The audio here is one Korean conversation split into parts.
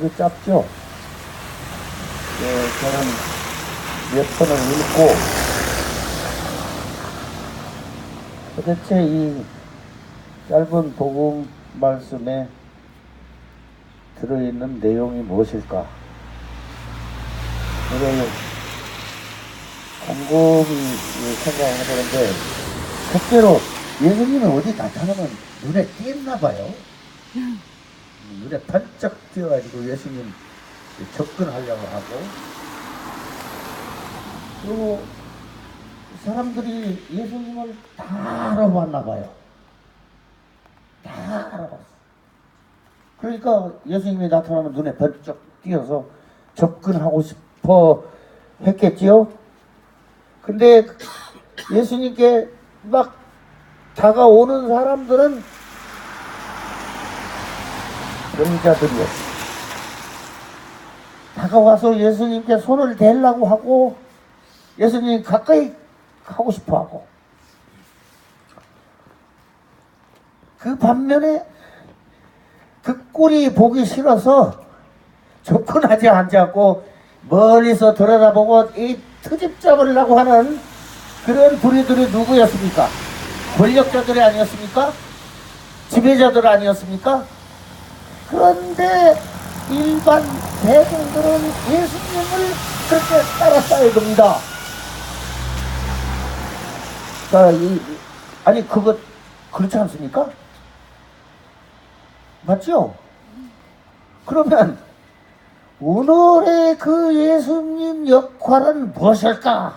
이거 짧죠? 네, 저는 몇 번을 읽고 도대체 이 짧은 복음 말씀에 들어있는 내용이 무엇일까? 이걸 곰곰이 생각을 해보는데 첫째로 예수님은 어디 나타나면 눈에 띄었나 봐요. 눈에 반짝 띄어가지고 예수님 접근하려고 하고 그리고 사람들이 예수님을 다 알아봤나 봐요. 다 알아봤어. 그러니까 예수님이 나타나면 눈에 번쩍 띄어서 접근하고 싶어 했겠지요. 근데 예수님께 막 다가오는 사람들은 병자들이었어. 다가와서 예수님께 손을 대려고 하고 예수님 가까이 가고 싶어 하고 그 반면에 그 꼴이 보기 싫어서 접근하지 않고 멀리서 들여다보고 이 트집 잡으려고 하는 그런 부리들이 누구였습니까? 권력자들이 아니었습니까? 지배자들 아니었습니까? 그런데 일반 대중들은 예수님을 그렇게 따랐어야 됩니다. 자, 이, 이- 아니, 그거, 그렇지 않습니까? 맞죠? 그러면, 오늘의 그 예수님 역할은 무엇일까?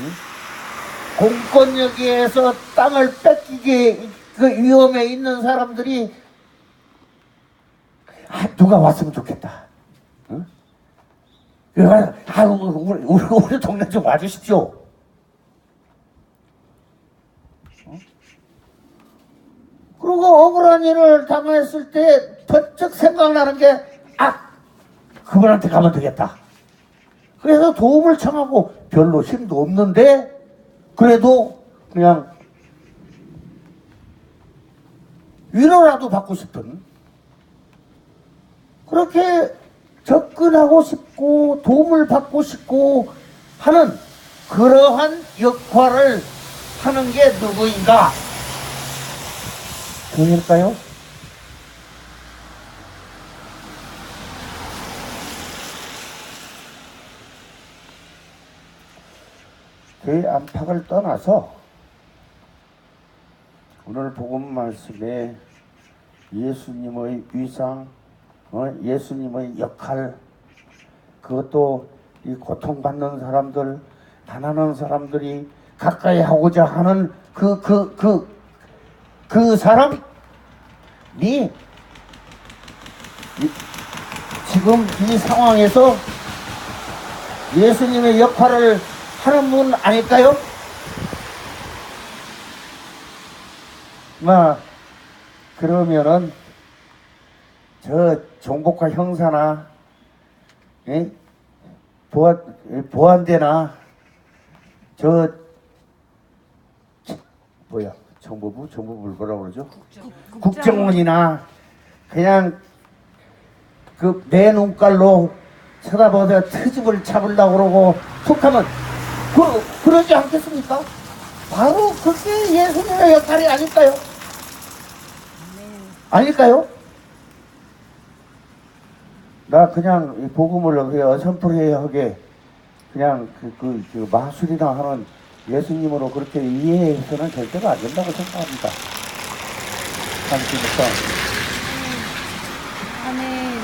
응? 공권력에서 땅을 뺏기게 그 위험에 있는 사람들이 아 누가 왔으면 좋겠다. 응? 아 우리, 우리, 우리 동네 좀 와주십시오. 어? 그리고 억울한 일을 당했을 때 번쩍 생각나는 게 아 그분한테 가면 되겠다. 그래서 도움을 청하고 별로 힘도 없는데 그래도 그냥 위로라도 받고 싶은 그렇게 접근하고 싶고 도움을 받고 싶고 하는 그러한 역할을 하는 게 누구인가? 교회일까요? 교회 안팎을 떠나서 오늘 복음 말씀에 예수님의 위상, 어, 예수님의 역할, 그것도 이 고통받는 사람들, 가난한 사람들이 가까이 하고자 하는 그, 그, 그, 그 사람이 이- 지금 이 상황에서 예수님의 역할을 하는 분 아닐까요? 마 그러면은 저 종복과 형사나 예? 보안 보안대나 저 뭐야 정보부 정보부 뭐라고 그러죠? 국정 원이나 그냥 그 내 눈깔로 쳐다보다 트집을 잡으려고 그러고 툭하면 그, 그러지 않겠습니까? 바로 그게 예수님의 역할이 아닐까요? 아닐까요? 나 그냥 이 복음을 그냥 어선풀이하게 그냥 그, 그, 그 마술이나 하는 예수님으로 그렇게 이해해서는 절대가 안 된다고 생각합니다. 참으니까 아멘.